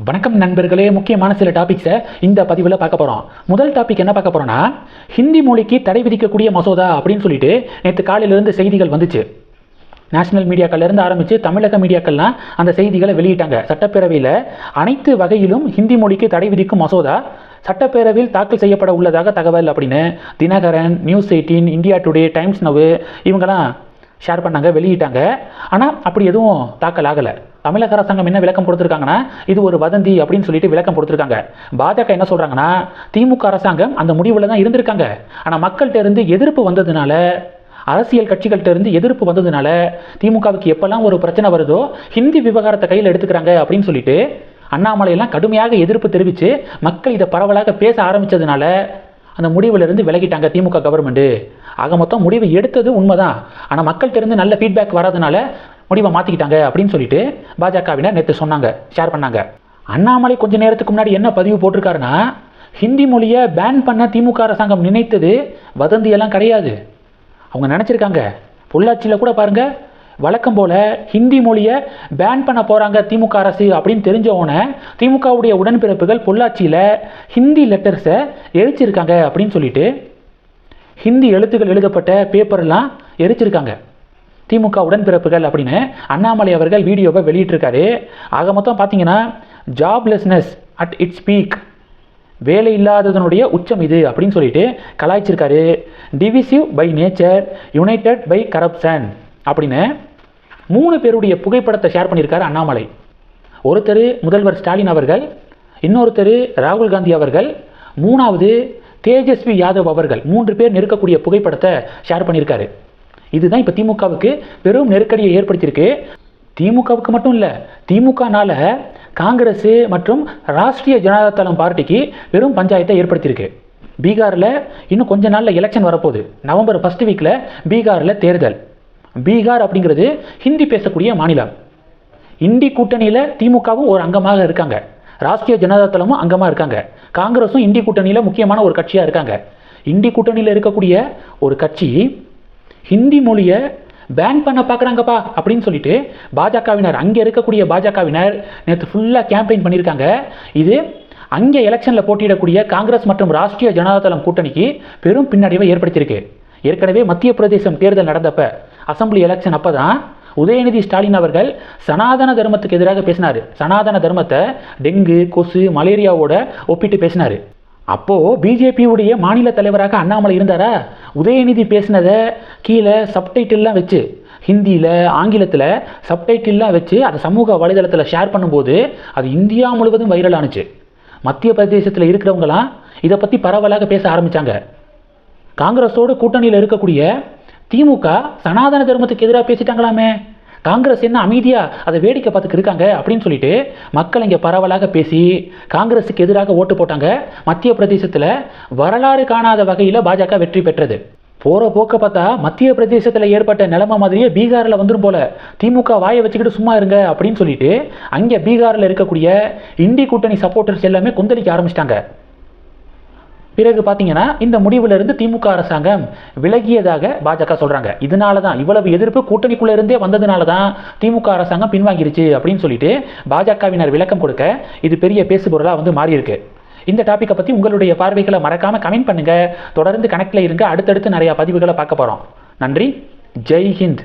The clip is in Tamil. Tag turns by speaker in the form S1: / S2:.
S1: வணக்கம் நண்பர்களே முக்கியமான சில டாபிக்ஸை இந்த பதிவில் பார்க்க போகிறோம் முதல் டாபிக் என்ன பார்க்க போகிறோன்னா ஹிந்தி மொழிக்கு தடை விதிக்கக்கூடிய மசோதா அப்படின்னு சொல்லிட்டு நேற்று காலையிலேருந்து செய்திகள் வந்துச்சு. நேஷனல் மீடியாக்கள்லேருந்து ஆரம்பித்து தமிழக மீடியாக்கள்லாம் அந்த செய்திகளை வெளியிட்டாங்க. சட்டப்பேரவையில் அனைத்து வகையிலும் ஹிந்தி மொழிக்கு தடை விதிக்கும் மசோதா சட்டப்பேரவையில் தாக்கல் செய்யப்பட உள்ளதாக தகவல் அப்படின்னு Dinakaran news eighteen India today times now இவங்கெல்லாம் ஷேர் பண்ணாங்க வெளியிட்டாங்க. ஆனால் அப்படி எதுவும் தாக்கல் ஆகலை தமிழக அரசாங்கம் என்ன விளக்கம் கொடுத்துருக்காங்கன்னா இது ஒரு வதந்தி அப்படின்னு சொல்லிட்டு விளக்கம் கொடுத்துருக்காங்க. பாஜக என்ன சொல்கிறாங்கன்னா திமுக அரசாங்கம் அந்த முடிவில் தான் இருந்திருக்காங்க. ஆனால் மக்கள்கிட்ட இருந்து எதிர்ப்பு வந்ததுனால அரசியல் கட்சிகள்கிட்ட இருந்து எதிர்ப்பு வந்ததுனால திமுகவுக்கு எப்பெல்லாம் ஒரு பிரச்சனை வருதோ ஹிந்தி விவகாரத்தை கையில் எடுத்துக்கிறாங்க அப்படின்னு சொல்லிட்டு அண்ணாமலையெல்லாம் கடுமையாக எதிர்ப்பு தெரிவித்து மக்கள் இதை பரவலாக பேச ஆரம்பித்ததுனால அந்த முடிவிலிருந்து விலகிட்டாங்க திமுக கவர்மெண்ட்டு ஆக மொத்தம் முடிவு எடுத்தது உண்மைதான். ஆனால் மக்கள்கிட்ட இருந்து நல்ல ஃபீட்பேக் வராதனால முடிவை மாற்றிக்கிட்டாங்க அப்படின்னு சொல்லிட்டு பாஜகவினர் நேற்று சொன்னாங்க ஷேர் பண்ணாங்க. அண்ணாமலை கொஞ்ச நேரத்துக்கு முன்னாடி என்ன பதிவு போட்டிருக்காருன்னா ஹிந்தி மொழியை பேன் பண்ண திமுக அரசாங்கம் நினைத்தது வதந்தியெல்லாம் கிடையாது. அவங்க நினச்சிருக்காங்க. பொள்ளாச்சியில் கூட பாருங்கள் வழக்கம் போல் ஹிந்தி மொழியை பேன் பண்ண போகிறாங்க திமுக அரசு அப்படின்னு தெரிஞ்சவொன்னே திமுகவுடைய உடன்பிறப்புகள் பொள்ளாச்சியில் ஹிந்தி லெட்டர்ஸை எரிச்சிருக்காங்க அப்படின்னு சொல்லிட்டு ஹிந்தி எழுத்துக்கள் எழுதப்பட்ட பேப்பர்லாம் எரிச்சிருக்காங்க. திமுக உடன்பிறப்புகள் அப்படின்னு அண்ணாமலை அவர்கள் வீடியோவை வெளியிட்டிருக்காரு. ஆக மொத்தம் பார்த்தீங்கன்னா ஜாப்லெஸ்னஸ் அட் இட்ஸ் பீக் வேலை இல்லாததனுடைய உச்சம் இது அப்படின்னு சொல்லிட்டு கலாய்ச்சிருக்காரு. Divisive by nature united by corruption அப்படின்னு மூணு பேருடைய புகைப்படத்தை ஷேர் பண்ணியிருக்காரு அண்ணாமலை. ஒருத்தர் முதல்வர் ஸ்டாலின் அவர்கள் இன்னொருத்தர் ராகுல் காந்தி அவர்கள் மூணாவது தேஜஸ்வி யாதவ் அவர்கள் மூன்று பேர் நெருக்கக்கூடிய புகைப்படத்தை ஷேர் பண்ணியிருக்காரு. இதுதான் இப்போ திமுகவுக்கு பெரும் நெருக்கடியை ஏற்படுத்தியிருக்கு. திமுகவுக்கு மட்டும் இல்லை திமுகனால காங்கிரஸ் மற்றும் ராஷ்ட்ரிய ஜனதா தளம் பார்ட்டிக்கு பெரும் பஞ்சாயத்தை ஏற்படுத்தியிருக்கு. பீகாரில் இன்னும் கொஞ்ச நாளில் எலெக்ஷன் வரப்போகுது. நவம்பர் ஃபஸ்ட் வீக்கில் பீகாரில் தேர்தல். பீகார் அப்படிங்கிறது ஹிந்தி பேசக்கூடிய மாநிலம். இந்தி கூட்டணியில் திமுகவும் ஒரு அங்கமாக இருக்காங்க. ராஷ்ட்ரிய ஜனதா தளமும் அங்கமாக இருக்காங்க. காங்கிரஸும் இந்தி கூட்டணியில் முக்கியமான ஒரு கட்சியாக இருக்காங்க. இந்தி கூட்டணியில் இருக்கக்கூடிய ஒரு கட்சி ஹிந்தி மொழியை பேன் பண்ண பார்க்குறாங்கப்பா அப்படின்னு சொல்லிட்டு பாஜகவினர் அங்கே இருக்கக்கூடிய பாஜகவினர் நேற்று ஃபுல்லாக கேம்பெயின் பண்ணியிருக்காங்க. இது அங்கே எலெக்ஷனில் போட்டியிடக்கூடிய காங்கிரஸ் மற்றும் ராஷ்ட்ரிய ஜனதா தளம் கூட்டணிக்கு பெரும் பின்னடைவை ஏற்படுத்தியிருக்கு. ஏற்கனவே மத்திய பிரதேசம் தேர்தல் நடந்தப்ப அசம்பிளி எலெக்ஷன் அப்போ தான் உதயநிதி ஸ்டாலின் அவர்கள் சனாதன தர்மத்துக்கு எதிராக பேசினார். சனாதன தர்மத்தை டெங்கு கொசு மலேரியாவோட ஒப்பிட்டு பேசினார். அப்போது பிஜேபியுடைய மாநில தலைவராக அண்ணாமலை இருந்தாரா? உதயநிதி பேசினதை கீழே சப்டைட்டில்லாம் வச்சு ஹிந்தியில் ஆங்கிலத்தில் சப்டைட்டில்லாம் வச்சு அதை சமூக வலைதளத்தில் ஷேர் பண்ணும்போது அது இந்தியா முழுவதும் வைரல் ஆனுச்சு. மத்திய பிரதேசத்தில் இருக்கிறவங்களாம் இதை பற்றி பரவலாக பேச ஆரம்பித்தாங்க காங்கிரஸோடு கூட்டணியில் இருக்கக்கூடிய திமுக சனாதன தர்மத்துக்கு எதிராக பேசிட்டாங்களாமே? காங்கிரஸ் என்ன அமைதியாக அதை வேடிக்கை பார்த்துக்கு இருக்காங்க அப்படின்னு சொல்லிட்டு மக்கள் இங்கே பரவலாக பேசி காங்கிரஸுக்கு எதிராக ஓட்டு போட்டாங்க. மத்திய பிரதேசத்தில் வரலாறு காணாத வகையில் பாஜக வெற்றி பெற்றது. போகிற போக்க பார்த்தா மத்திய பிரதேசத்தில் ஏற்பட்ட நிலைமை மாதிரியே பீகாரில் வந்துடும் போல. திமுக வாயை வச்சுக்கிட்டு சும்மா இருங்க அப்படின்னு சொல்லிட்டு அங்கே பீகாரில் இருக்கக்கூடிய இந்தி கூட்டணி சப்போர்ட்டர்ஸ் எல்லாமே கொந்தளிக்க ஆரம்பிச்சிட்டாங்க. பிறகு பார்த்தீங்கன்னா இந்த முடிவிலிருந்து திமுக அரசாங்கம் விலகியதாக பாஜக சொல்கிறாங்க இதனால தான் இவ்வளவு எதிர்ப்பு கூட்டணிக்குள்ளே இருந்தே வந்ததுனால தான் திமுக அரசாங்கம் பின்வாங்கிருச்சு அப்படின்னு சொல்லிட்டு பாஜகவினர் விளக்கம் கொடுக்க இது பெரிய பேசுபொருளாக வந்து மாறியிருக்கு. இந்த டாப்பிக்கை பற்றி உங்களுடைய பார்வைகளை மறக்காமல் கமெண்ட் பண்ணுங்கள் தொடர்ந்து கனெக்டில் இருங்க. அடுத்தடுத்து நிறையா பதிவுகளை பார்க்க போகிறோம் நன்றி. ஜெய் ஹிந்த்.